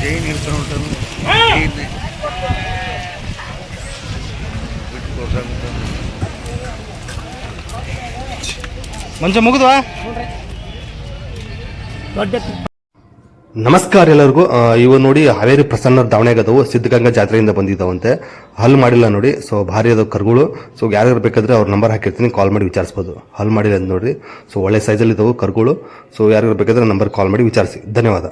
ಜೈನ್ ಕೊಡ್ಸಾಕತ್ತಾನ. ಮಂಚ ಮುಗಿದ್ವಾ ದೊಡ್ಡ ನಮಸ್ಕಾರ ಎಲ್ಲರಿಗೂ. ಇವ ನೋಡಿ ಹಾವೇರಿ ಪ್ರಸನ್ನ ದಾವಣೆಗದವು ಸಿದ್ಧಗಂಗಾ ಜಾತ್ರೆಯಿಂದ ಬಂದಿದ್ದಾವಂತೆ. ಹಲ್ ಮಾಡಿಲ್ಲ ನೋಡಿ ಸೊ ಭಾರಿ ಅದಾವ ಕರುಗಳು. ಸೊ ಯಾರ್ಯಾರು ಬೇಕಾದ್ರೆ ಅವ್ರ ನಂಬರ್ ಹಾಕಿರ್ತೀನಿ ಕಾಲ್ ಮಾಡಿ ವಿಚಾರಿಸ್ಬೋದು. ಹಲ್ ಮಾಡಿಲ್ಲ ಅಂತ ನೋಡಿ. ಸೊ ಒಳ್ಳೆ ಸೈಜಲ್ಲಿ ಇದಾವೆ ಕರುಗಳು. ಸೊ ಯಾರ್ಯಾರು ಬೇಕಾದ್ರೆ ನಂಬರ್ ಕಾಲ್ ಮಾಡಿ ವಿಚಾರಿಸಿ. ಧನ್ಯವಾದ.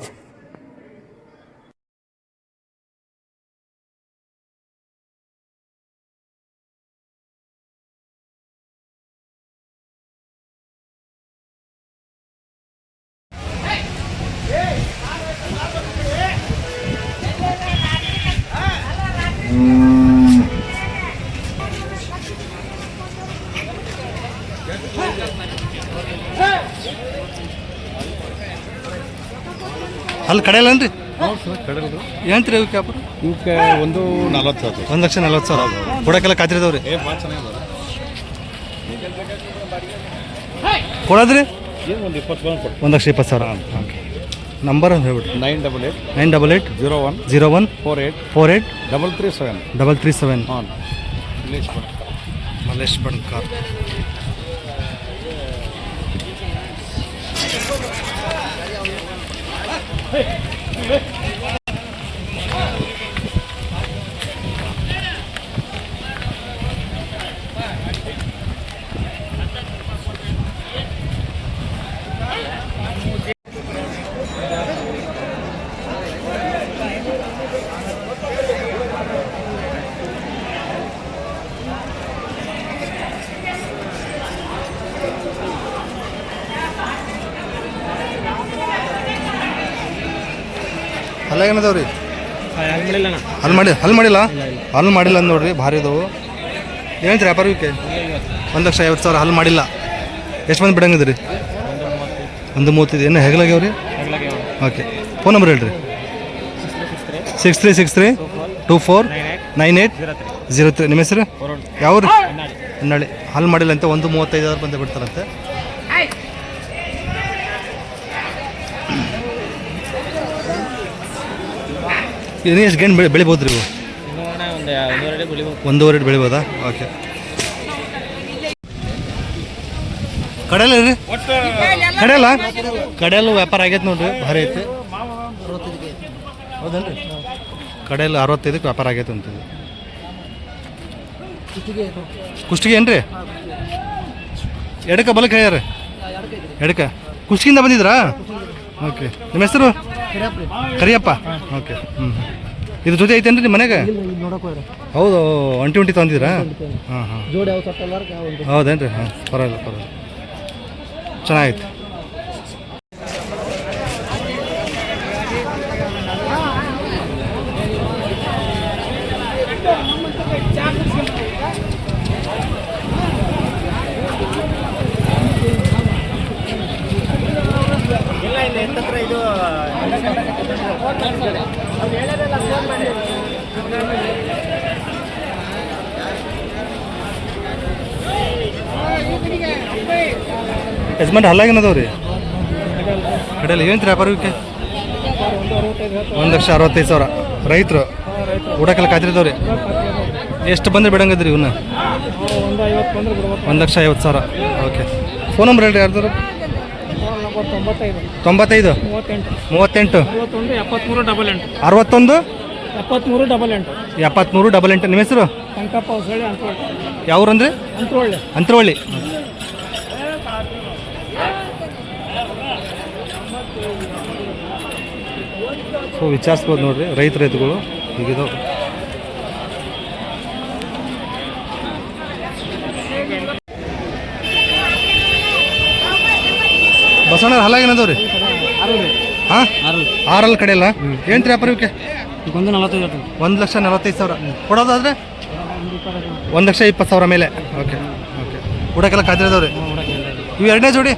ಅಲ್ಲಿ ಕಡೆಯಲ್ಲನ್ರಿ ಏನಂತೀರಿ ಇವಕ್ಕೆ ವ್ಯಾಪಾರ ಇವಕ್ಕೆ ಒಂದು ನಲ್ವತ್ತು ಸಾವಿರ ಒಂದು ಲಕ್ಷ ನಲ್ವತ್ತು ಸಾವಿರ. ಕೊಡೋಕ್ಕೆಲ್ಲ ಕಾತಿರಿದವ್ರಿ ಕೊಡೋದ್ರಿ? ಒಂದು ಇಪ್ಪತ್ತು ಒಂದು ಲಕ್ಷ ಇಪ್ಪತ್ತು ಸಾವಿರ. ಓಕೆ ನಂಬರ್ ಅಂತ ಹೇಳ್ಬಿಟ್ರಿ nine double eight nine double eight zero one zero one four eight four eight double three seven double three seven ಹಾಂ ಇಂಗ್ಲೀಷ್ ಮಲ್ಲೇಶ್ ಅಲ್ಲ ಏನದವ್ರಿ ಅಲ್ಲಿ ಮಾಡಿ ಅಲ್ಲಿ ಮಾಡಿಲ್ಲ? ಅಲ್ಲಿ ಮಾಡಿಲ್ಲ ಅಂದ್ ನೋಡ್ರಿ ಭಾರಿ ಇದಾವು ಏನಂತೀರಿ ವ್ಯಾಪಾರಕ್ಕೆ ಒಂದು ಲಕ್ಷ ಐವತ್ತು ಸಾವಿರ ಅಲ್ಲಿ ಮಾಡಿಲ್ಲ. ಎಷ್ಟು ಮಂದಿ ಬಿಡಂಗಿದ್ರಿ ಒಂದು ಮೂವತ್ತಿದೆ. ಏನು ಹೆಗಲಾಗ್ಯಾವ್ರಿ ಓಕೆ. ಫೋನ್ ನಂಬರ್ ಹೇಳ್ರಿ. Six three six three two four nine eight zero three. ನಿಮ್ಮ ಹೆಸರು? ಯಾವ ರೀ ಹೊನ್ನಾಳಿ. ಅಲ್ಲಿ ಮಾಡಿಲ್ಲ ಅಂತ ಒಂದು ಮೂವತ್ತೈದು ಸಾವಿರ ಬಂದು ಬಿಡ್ತಾರಂತೆ. ಇನ್ನು ಎಷ್ಟು ಗಂಟೆ ಬೆಳೆ ಬೆಳಿಬೋದು ರೀ ಒಂದೂವರೆ ಬೆಳಿಬೋದಾ? ಓಕೆ ಕಡಲ ರೀ? ಕಡಲ? ಕಡೆಯಲ್ಲೂ ವ್ಯಾಪಾರ ಆಗೈತೆ ನೋಡ್ರಿ, ಭಾರಿ ಐತೆ. ಹೌದೇನ್ರಿ? ಕಡಲ ಅರವತ್ತೈದಕ್ಕೆ ವ್ಯಾಪಾರ ಆಗೈತೆ ಅಂತ ಕುಷ್ಟಿಗೆ ಏನ್ರಿ? ಎಡಕ ಬಲಕ್ಕೆ ಹೇಳ್ಯಾರ? ಎಡಕ ಕುಷ್ಟಿಯಿಂದ ಬಂದಿದ್ರಾ? ಓಕೆ ನಿಮ್ಮ ಹೆಸರು? ಕರಿಯಪ್ಪ ಓಕೆ. ಹ್ಞೂ ಇದು ಜೊತೆ ಐತೇನ್ರಿ ನಿಮ್ಮ ಮನೆಗೆ? ಹೌದು ಒಂಟಿ ಒಂಟಿ ತಂದಿದ್ರಾ ಹಾಂ ಹಾಂ ಹೌದೇನ್ರಿ? ಹಾಂ ಪರವಾಗಿಲ್ಲ ಪರವಾಗಿಲ್ಲ. ಚೆನ್ನಾಗೈತೆ. ಯಜಮಾನ್ ಹಲ್ಲಾಗೇನದವ ರೀ? ಕಡೆಯಲ್ಲಿ ವ್ಯಾಪಾರ ವ್ಯಾಪಾರಕ್ಕೆ ಒಂದು ಲಕ್ಷ ಅರವತ್ತೈದು ಸಾವಿರ. ರೈತರು ಊಟಕ್ಕೆಲ್ಲ ಕಾತಿರ್ತಾವ್ರಿ ಎಷ್ಟು ಬಂದ್ರೆ ಬಿಡಂಗದ್ರಿ ಇವನ್ನ ಒಂದು ಲಕ್ಷ ಐವತ್ತು ಸಾವಿರ. ಓಕೆ. ಫೋನ್ ನಂಬರ್ ಹೇಳ್ರಿ ಯಾರ್ದಾರು? ತೊಂಬತ್ತೈದು. ಮೂವತ್ತೆಂಟು. ಅರವತ್ತೊಂದು? ಎಪ್ಪತ್ಮೂರು ಡಬಲ್ ಎಂಟು. ಎಪ್ಪತ್ಮೂರು ಡಬಲ್ ಎಂಟು. ನಿಮ್ಮ ಹೆಸರು? ಸಂಕಪ್ಪ ಹೊಸಳ್ಳಿ ಅಂತ್ರವಳ್ಳಿ ಯಾವ್ರಂದ್ರೆ? ಅಂತೋಳ್ಳಿ ಅಂತರವಳ್ಳಿ ಸೊ ವಿಚಾರಿಸ್ಬೋದು ನೋಡ್ರಿ ರೈತ ರೈತಗಳು. ಹೀಗಿದಾವ ಬಸವಣ್ಣ ಹಲ್ಲಾಗೇನದವ್ರಿ ಹಾಂ? ಆರಲ್ಲಿ ಕಡೆ ಇಲ್ಲ ಏನು ರೀ ಅಪರಿವಕ್ಕೆ ಒಂದು ನಲವತ್ತೈದು ಒಂದು ಲಕ್ಷ ನಲವತ್ತೈದು ಸಾವಿರ. ಕೊಡೋದಾದ್ರೆ? ಒಂದು ಲಕ್ಷ ಇಪ್ಪತ್ತು ಸಾವಿರ ಮೇಲೆ. Okay okay. ಊಟಕ್ಕೆಲ್ಲ ಕಾದಿರೋದವ್ರಿ ಇವು ಎರಡನೇ ಜೋಡಿ?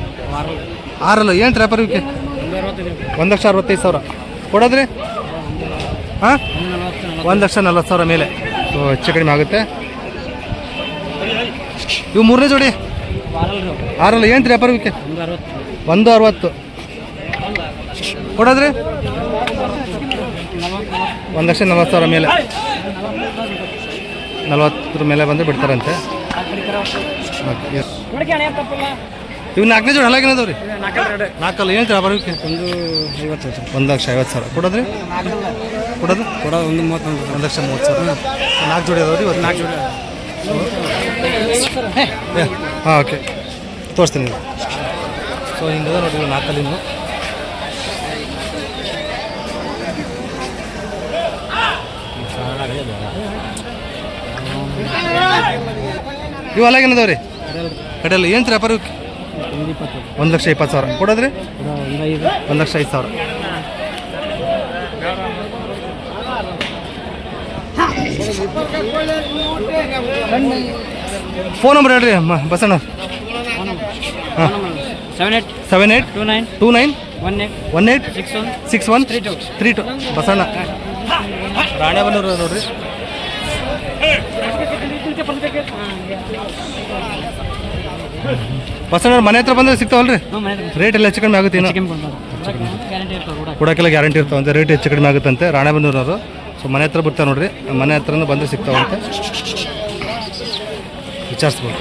ಆರಲ್ಲ ಏನು ರೀ ಅಪರಿವಕ್ಕೆ ಒಂದು ಲಕ್ಷ ಅರವತ್ತೈದು ಸಾವಿರ. ಕೊಡೋದ್ರಿ? ಹಾಂ? ಒಂದು ಲಕ್ಷ ನಲ್ವತ್ತು ಸಾವಿರ ಮೇಲೆ. ಸೊ ಹೆಚ್ಚು ಕಡಿಮೆ ಆಗುತ್ತೆ. ಇವು ಮೂರನೇ ಜೋಡಿ? ಆರಲ್ಲ ಏನು ರೀ ಇವಕ್ಕೆ ಒಂದು ಅರವತ್ತು. ಕೊಡದ್ರಿ? ಒಂದು ಲಕ್ಷ ನಲ್ವತ್ತು ಸಾವಿರ ಮೇಲೆ. ನಲ್ವತ್ತರ ಮೇಲೆ ಬಂದು ಬಿಡ್ತಾರಂತೆ. ಇವು ನಾಲ್ಕನೇ ಜೋಡಿ ಹಲಾಗಿನ ಅದಾವ್ರಿ? ನಾಲ್ಕಲ್ಲ, ಏನು ವ್ಯಾಪಾರ ಬರೋಕ್ಕೆ ಒಂದು ಐವತ್ತು ಒಂದು ಲಕ್ಷ ಐವತ್ತು ಸಾವಿರ. ಕೊಡೋದ್ರಿ? ಕೊಡೋದು? ಕೊಡ ಒಂದು ಮೂವತ್ತೊಂದು ಒಂದು ಲಕ್ಷ ಮೂವತ್ತು ಸಾವಿರ. ನಾಲ್ಕು ಜೋಡಿ ಅದಾವ್ರಿ, ಇವತ್ತು ನಾಲ್ಕು ಜೋಡಿ ಹಾಂ, ಓಕೆ. ತೋರಿಸ್ತೀನಿ. ಸೊ ಹಿಂಗಿದೆ ನೋಡಿ ಇವು ನಾಲ್ಕಲ್ಲಿಂದು ಇವು ಅಲ್ಲಾಗೇನದಾವ ರೀ ಕಡೆಯಲ್ಲ ಏನು ರೀ ಇವಕ್ಕೆ ಒಂದು ಲಕ್ಷ ಇಪ್ಪತ್ತು ಸಾವಿರ. ಕೊಡೋದ್ರಿ? ಒಂದು ಲಕ್ಷ ಐದು ಸಾವಿರ. ಫೋನ್ ನಂಬರ್ ಹೇಳ್ರಿ ಬಸಣ್ಣ ಹಾಂ. Seven eight seven eight two nine two nine one eight one eight six one six one three two three two. Basanna. Ranebennur ನೋಡ್ರಿ. ಬಸಣ್ಣ ಮನೆ ಹತ್ರ ಬಂದ್ರೆ ಸಿಗ್ತಾವಲ್ರಿ? ರೇಟ್ ಎಲ್ಲ ಹೆಚ್ಚು ಕಡಿಮೆ ಆಗುತ್ತೆ ಇನ್ನು. ಗ್ಯಾರಂಟಿ ಇರ್ತಾವಂತೆ ರೇಟ್ ಹೆಚ್ಚು ಕಡಿಮೆ ಆಗುತ್ತಂತೆ. ರಾಣೆಬೆನ್ನೂರವರು. ಸೊ ಮನೆ ಹತ್ರ ಬರ್ತಾರೆ ನೋಡ್ರಿ. ಮನೆ ಹತ್ರನೂ ಬಂದರೆ ಸಿಗ್ತಾವಂತೆ. ವಿಚಾರಿಸ್ಬೋದು.